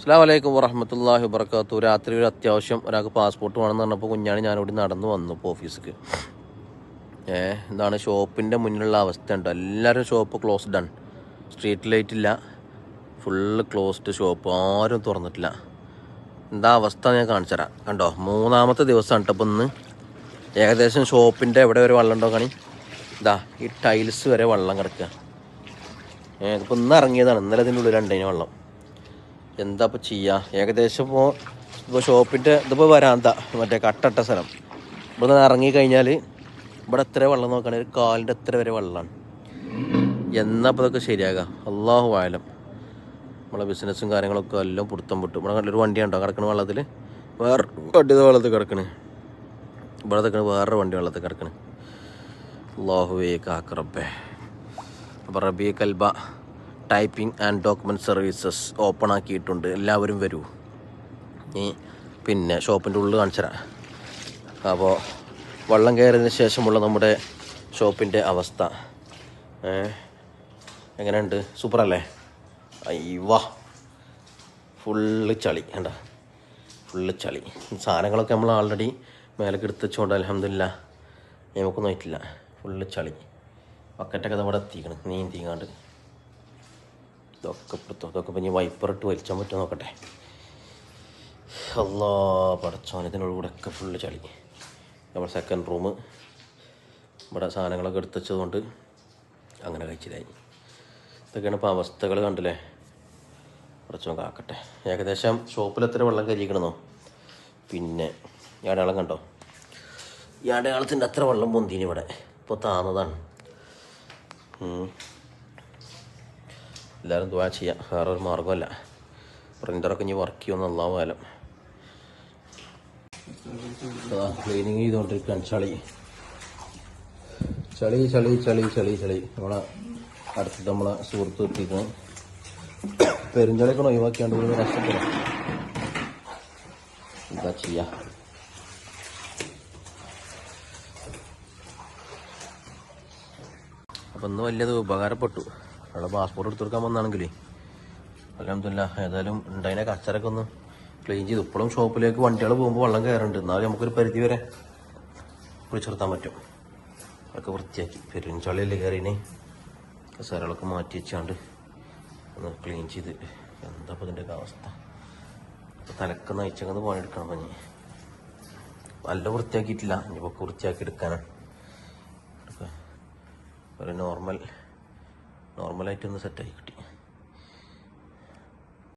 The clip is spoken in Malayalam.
അസ്സാം വലൈക്കും വറഹമത്തല്ലാഹി വബർക്കാത്തു രാത്രി ഒരു അത്യാവശ്യം ഒരാൾക്ക് പാസ്പോർട്ട് വേണമെന്ന് പറഞ്ഞപ്പോൾ കുഞ്ഞാണ് ഞാനിവിടെ നടന്നു വന്നു ഇപ്പോൾ ഓഫീസിക്ക് ഏ എന്താണ് ഷോപ്പിന്റെ മുന്നിലുള്ള അവസ്ഥ ഉണ്ട് എല്ലാവരും ഷോപ്പ് ക്ലോസ്ഡ് ആണ്. സ്ട്രീറ്റ് ലൈറ്റ് ഇല്ല. ഫുള്ള് ക്ലോസ്ഡ് ഷോപ്പ് ആരും തുറന്നിട്ടില്ല. എന്താ അവസ്ഥ ഞാൻ കാണിച്ചു തരാം. കണ്ടോ? മൂന്നാമത്തെ ദിവസമാണ് കേട്ടോ ഇന്ന്. ഏകദേശം ഷോപ്പിന്റെ എവിടെ വരെ വെള്ളം ഉണ്ടോ കാണി? ഇതാ ഈ ടൈൽസ് വരെ വെള്ളം കിടക്കുക. ഏഹ് ഇപ്പം ഇന്ന് ഇറങ്ങിയതാണ്. ഇന്നലെ ഇതിന്റെ ഉള്ളിൽ രണ്ടതിന് വെള്ളം. എന്താ ഇപ്പോൾ ചെയ്യുക ഏകദേശം ഇപ്പോൾ ഇപ്പോൾ ഷോപ്പിന്റെ ഇതിപ്പോൾ വരാന്ത. മറ്റേ കട്ടട്ട സ്ഥലം. ഇവിടെ നിന്ന് ഇറങ്ങിക്കഴിഞ്ഞാൽ ഇവിടെ എത്ര വെള്ളം നോക്കുകയാണെങ്കിൽ ഒരു കാലിന്റെ എത്ര വരെ വെള്ളമാണ് എന്നാ ഇപ്പോൾ ഇതൊക്കെ ശരിയാകുക അള്ളാഹു ആയാലും നമ്മളെ ബിസിനസ്സും കാര്യങ്ങളൊക്കെ എല്ലാം പുടുത്തം പൊട്ടും ഇവിടെ കണ്ടൊരു വണ്ടി ഉണ്ടോ കിടക്കണ വെള്ളത്തിൽ വേറെ വണ്ടി വെള്ളത്തിൽ കിടക്കണ്. ഇവിടെ നിൽക്കണ വേറൊരു വണ്ടി വെള്ളത്തിൽ കിടക്കണ്. അള്ളാഹുവേ കാക്കറബേ അപ്പോൾ റബി Kalba typing and document services open ആക്കിയിട്ടുണ്ട്. എല്ലാവരും വരൂ. പിന്നെ ഷോപ്പിന്റെ ഉള്ളിൽ കാണിച്ചു തരാം. അപ്പോൾ വള്ളം കയറിയതിന് ശേഷമുള്ള നമ്മുടെ ഷോപ്പിന്റെ അവസ്ഥ. എങ്ങനെയുണ്ട്? സൂപ്പറല്ലേ? അയ്യവാ. ഫുള്ള് ചളി കണ്ട? ഫുള്ള് ചളി. സാധനങ്ങളൊക്കെ നമ്മൾ ആൾറെഡി മേലേക്ക് എടുത്ത് വെച്ചുകൊണ്ട് അലഹമില്ല നമുക്കൊന്നും ആയിട്ടില്ല. ഫുള്ള് ചളി. പക്കറ്റൊക്കെ നമ്മുടെ എത്തിക്കണം. നീന്തിങ്ങാണ്ട് ഇതൊക്കെ ഇപ്പുറത്തോ ഇതൊക്കെ ഇപ്പം ഇനി വൈപ്പറിട്ട് വലിച്ചാൻ പറ്റുമോ നോക്കട്ടെ. അല്ലാ പടച്ചോൻ ഇതിനുള്ളിൽ ഒക്കെ ഫുള്ള് ചളി. നമ്മുടെ സെക്കൻഡ് റൂം ഇവിടെ സാധനങ്ങളൊക്കെ എടുത്ത് വെച്ചതുകൊണ്ട് അങ്ങനെ കഴിച്ചതായി ഇതൊക്കെയാണ് ഇപ്പോൾ അവസ്ഥകൾ കണ്ടില്ലേ? പടച്ചോൻ കാക്കട്ടെ. ഏകദേശം ഷോപ്പിൽ എത്ര വെള്ളം കരിയിക്കണമെന്നോ പിന്നെ ഈ കണ്ടോ? ഈ അടയാളത്തിന്റെ അത്ര വെള്ളം പൊന്തിനി ഇവിടെ. ഇപ്പോൾ താന്നതാണ്. എല്ലാവരും ദ്വാ ചെയ്യാം. വേറെ ഒരു മാർഗമല്ല. പ്രിന്ററൊക്കെ ഇനി വർക്ക് ചെയ്യുമെന്ന് അള്ളാഹു കാലം ക്ലീനിങ് ചെയ്തുകൊണ്ടിരിക്കുകയാണ് ചളി. ചളി ചളി ചളി ചളി ചളി. നമ്മളെ അടുത്ത് നമ്മളെ സുഹൃത്ത് എത്തിക്കണം പെരുഞ്ചളിക്കണം ഒഴിവാക്കിയാണ്ട് ഒരു കഷ്ടപ്പെടാം. എന്താ ചെയ്യാ? അപ്പം ഇന്ന് വലിയത് ഉപകാരപ്പെട്ടു. അവിടെ പാസ്പോർട്ട് എടുത്തു കൊടുക്കാൻ വന്നാണെങ്കിലേ. അലഹമില്ല ഏതായാലും ഉണ്ടായതിനെ കച്ചറൊക്കെ ഒന്ന് ക്ലീൻ ചെയ്തു ഇപ്പോഴും ഷോപ്പിലേക്ക് വണ്ടികൾ പോകുമ്പോൾ വെള്ളം കയറുന്നുണ്ട് എന്നാലും നമുക്കൊരു പരിധി വരെ കുളിച്ചു നിർത്താൻ പറ്റും. അതൊക്കെ വൃത്തിയാക്കി. പെരുഞ്ചളിയല്ലേ കയറിനെ. കസേരകളൊക്കെ മാറ്റി വെച്ചാണ്ട് ഒന്ന് ക്ലീൻ ചെയ്ത്. എന്താ ഇപ്പോൾ ഇതിന്റെയൊക്കെ അവസ്ഥ? തലക്ക് നയിച്ചങ്ങ് പണിയെടുക്കണം പഞ്ഞി നല്ല വൃത്തിയാക്കിയിട്ടില്ല. ഇനിയിപ്പോൾ വൃത്തിയാക്കി എടുക്കാനാണ്. ഒരു നോർമൽ നോർമലായിട്ടൊന്ന് സെറ്റായി കിട്ടി.